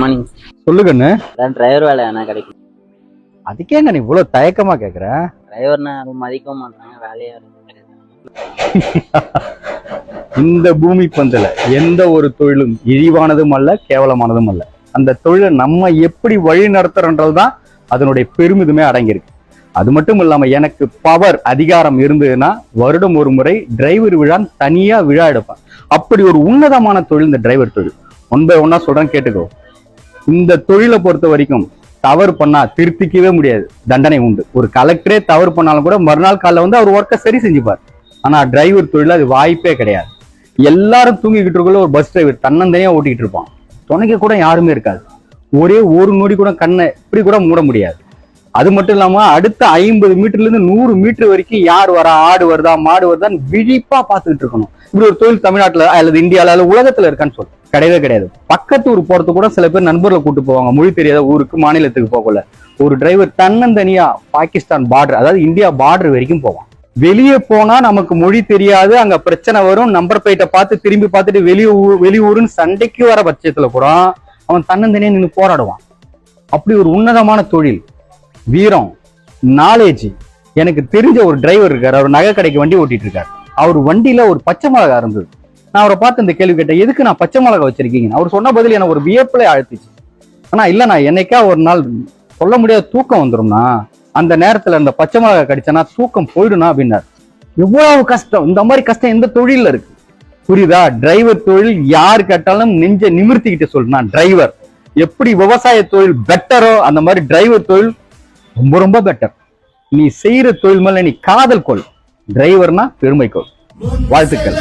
Morning சொல்லுங்கண்ணு அதான் driver வேலை என்ன கிடைக்கும். அதுக்கேங்க நீ இவ்வளவு தயக்கமா கேக்குற? டிரைவர்னா யாரும் மதிக்கவும் மாட்டாங்க வேலையா இருக்கும் இந்த பூமி பந்துல எந்த ஒரு தொழிலும் இழிவானதும் அல்ல கேவலமானதும் அல்ல. அந்த தொழிலை நம்ம எப்படி வழி நடத்துறோன்றதுதான் அதனுடைய பெருமிதமே அடங்கியிருக்கு. அது மட்டும் இல்லாம எனக்கு பவர் அதிகாரம் இருந்ததுன்னா வருடம் ஒரு முறை டிரைவர் விழா தனியா விழா எடுப்பேன். அப்படி ஒரு உன்னதமான தொழில் இந்த டிரைவர் தொழில். ஒன் பை ஒன்னா சொல்றேன் கேட்டுக்கோ. இந்த தொழிலை பொறுத்த வரைக்கும் தவறு பண்ணா திருத்திக்கவே முடியாது. தண்டனை உண்டு. ஒரு கலெக்டரே தவறு பண்ணாலும் கூட மறுநாள் காலைல வந்து அவர் ஒர்க்கை சரி செஞ்சுப்பார். ஆனா டிரைவர் தொழில் அது வாய்ப்பே கிடையாது. எல்லாரும் தூங்கிக்கிட்டு இருக்கல ஒரு பஸ் டிரைவர் தன்னந்தனியா ஓட்டிக்கிட்டு இருப்பான். துணைக்க கூட யாருமே இருக்காது. ஒரே ஒரு நொடி கூட கண்ணை இப்படி கூட மூட முடியாது. அது மட்டும் இல்லாம அடுத்த ஐம்பது மீட்டர்ல இருந்து நூறு மீட்டர் வரைக்கும் யார் வரா ஆடு வருதா மாடு வருதான்னு விழிப்பா பார்த்துக்கிட்டு இருக்கணும். இப்படி ஒரு தொழில் தமிழ்நாட்டுல அல்லது இந்தியால அல்லது உலகத்துல இருக்கான்னு சொல்லு. கிடையவே கிடையாது. பக்கத்து ஊர் போறது கூட சில பேர் நண்பர்களை கூட்டு போவாங்க. மொழி தெரியாத ஊருக்கு மாநிலத்துக்கு போகல. ஒரு டிரைவர் தன்னந்தனியா பாகிஸ்தான் பார்டர் அதாவது இந்தியா பார்டர் வரைக்கும் போவான். வெளியே போனா நமக்கு மொழி தெரியாது அங்க பிரச்சனை வரும். நம்பர் பிளேட்டை பார்த்து திரும்பி பார்த்துட்டு வெளியூர் வெளியூருன்னு சண்டைக்கு வர பட்சத்துல கூட அவன் தன்னந்தனியா நின்று போராடுவான். அப்படி ஒரு உன்னதமான தொழில். வீரம் நாலேஜ் எனக்கு தெரிஞ்ச ஒரு டிரைவர் இருக்கார். அவர் நகை கடைக்கு வண்டி ஓட்டிட்டு இருக்காரு. அவர் வண்டியில ஒரு பச்சை மிளகா இருந்தது. நான் அவரை பார்த்து இந்த கேள்வி கேட்டேன் எதுக்கு நான் பச்சை மிளகா வச்சிருக்கீங்க? அவர் சொன்ன பதில் எனக்கு ஒரு வியப்பிலே அழுத்துச்சு ஆனா இல்ல நான் என்னைக்கா ஒரு நாள் சொல்ல முடியாத தூக்கம் வந்துரும்னா அந்த நேரத்துல இந்த பச்சை மிளகா கடிச்சேன்னா தூக்கம் போயிடுனா அப்படின்னாரு. எவ்வளவு கஷ்டம். இந்த மாதிரி கஷ்டம் எந்த தொழில இருக்கு? புரியுதா? டிரைவர் தொழில் யார் கேட்டாலும் நெஞ்ச நிமிர்த்திக்கிட்டு சொல்லு நான் டிரைவர் எப்படி விவசாய தொழில் பெட்டரோ அந்த மாதிரி டிரைவர் தொழில் ரொம்ப ரொம்ப பெட்டர் நீ செய்யற தொழில் மேல நீ காதல் கொள். டிரைவர்னா பெருமை கொள். வாழ்த்துக்கள்.